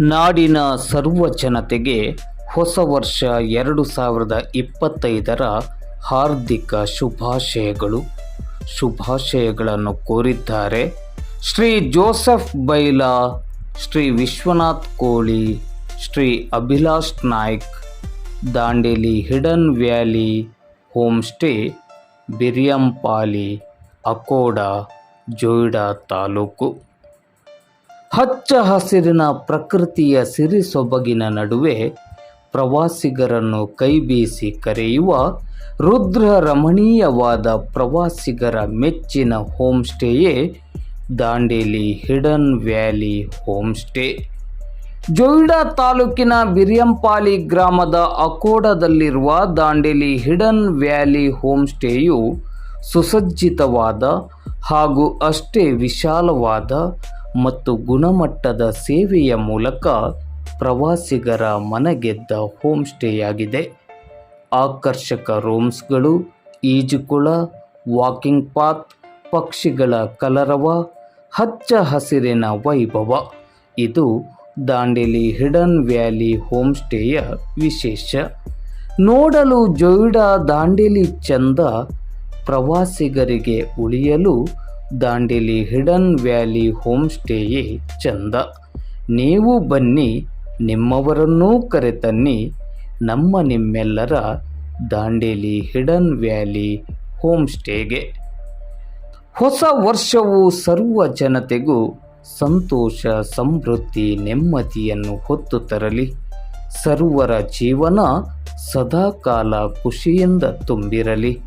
ನಾಡಿನ ಸರ್ವ ಜನತೆಗೆ ಹೊಸ ವರ್ಷ ಎರಡು ಸಾವಿರದ ಇಪ್ಪತ್ತೈದರ ಹಾರ್ದಿಕ ಶುಭಾಶಯಗಳು. ಶುಭಾಶಯಗಳನ್ನು ಕೋರಿದ್ದಾರೆ Shri Joseph Baila, Shri Vishwanath Koli, Shri Abhilash Naik, Dandeli hidden valley home stay Biriyampali, Akoda, Joida taluk. ಹಚ್ಚ ಹಸಿರಿನ ಪ್ರಕೃತಿಯ ಸಿರಿ ಸೊಬಗಿನ ನಡುವೆ ಪ್ರವಾಸಿಗರನ್ನು ಕೈಬೀಸಿ ಕರೆಯುವ ರುದ್ರ ರಮಣೀಯವಾದ ಪ್ರವಾಸಿಗರ ಮೆಚ್ಚಿನ home ಸ್ಟೇಯೇ Dandeli hidden valley home stay Joida ತಾಲೂಕಿನ ಬಿರಿಯಂಪಾಲಿ ಗ್ರಾಮದ ಅಕೋಡದಲ್ಲಿರುವ ದಾಂಡೇಲಿ ಹಿಡನ್ ವ್ಯಾಲಿ ಹೋಮ್ ಸ್ಟೇಯು ಸುಸಜ್ಜಿತವಾದ ಹಾಗೂ ಅಷ್ಟೇ ವಿಶಾಲವಾದ ಮತ್ತು ಗುಣಮಟ್ಟದ ಸೇವೆಯ ಮೂಲಕ ಪ್ರವಾಸಿಗರ ಮನಗೆದ್ದ ಹೋಮ್ ಆಗಿದೆ ಆಕರ್ಷಕ ರೂಮ್ಸ್ಗಳು, ಈಜುಕೊಳ, ವಾಕಿಂಗ್ ಪಾತ್, ಪಕ್ಷಿಗಳ ಕಲರವ, ಹಚ್ಚ ಹಸಿರಿನ ವೈಭವ. ಇದು ದಾಂಡೇಲಿ ಹಿಡನ್ ವ್ಯಾಲಿ ಹೋಮ್ ಸ್ಟೇಯ ವಿಶೇಷ. ನೋಡಲು ಜೊಯ್ಡಾ ದಾಂಡೇಲಿ ಚಂದ ಪ್ರವಾಸಿಗರಿಗೆ ಉಳಿಯಲು ದಾಂಡೇಲಿ ಹಿಡನ್ ವ್ಯಾಲಿ ಹೋಮ್ ಸ್ಟೇಯೇ ಚಂದ. ನೀವು ಬನ್ನಿ, ನಿಮ್ಮವರನ್ನೂ ಕರೆತನ್ನಿ. ನಮ್ಮ ನಿಮ್ಮೆಲ್ಲರ ದಾಂಡೇಲಿ ಹಿಡನ್ ವ್ಯಾಲಿ ಹೋಮ್ ಸ್ಟೇಗೆ ಹೊಸ ವರ್ಷವು ಸರ್ವ ಜನತೆಗೂ ಸಂತೋಷ, ಸಮೃದ್ಧಿ, ನೆಮ್ಮದಿಯನ್ನು ಹೊತ್ತು ತರಲಿ. ಸರ್ವರ ಜೀವನ ಸದಾಕಾಲ ಖುಷಿಯಿಂದ ತುಂಬಿರಲಿ.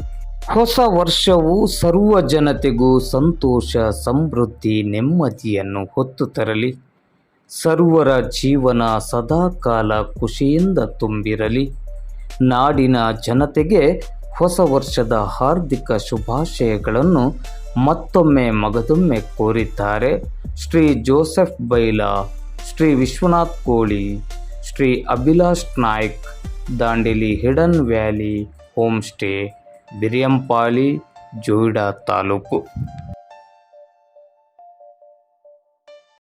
ಹೊಸ ವರ್ಷವು ಸರ್ವ ಜನತೆಗೂ ಸಂತೋಷ, ಸಮೃದ್ಧಿ, ನೆಮ್ಮದಿಯನ್ನು ಹೊತ್ತು ತರಲಿ. ಸರ್ವರ ಜೀವನ ಸದಾಕಾಲ ಖುಷಿಯಿಂದ ತುಂಬಿರಲಿ. ನಾಡಿನ ಜನತೆಗೆ ಹೊಸ ವರ್ಷದ ಹಾರ್ದಿಕ ಶುಭಾಶಯಗಳನ್ನು ಮತ್ತೊಮ್ಮೆ ಮಗದೊಮ್ಮೆ ಕೋರಿದ್ದಾರೆ Shri Joseph Baila, Shri Vishwanath Koli, Shri Abhilash Naik, Dandeli hidden valley home stay. Biriyampali Joida taluk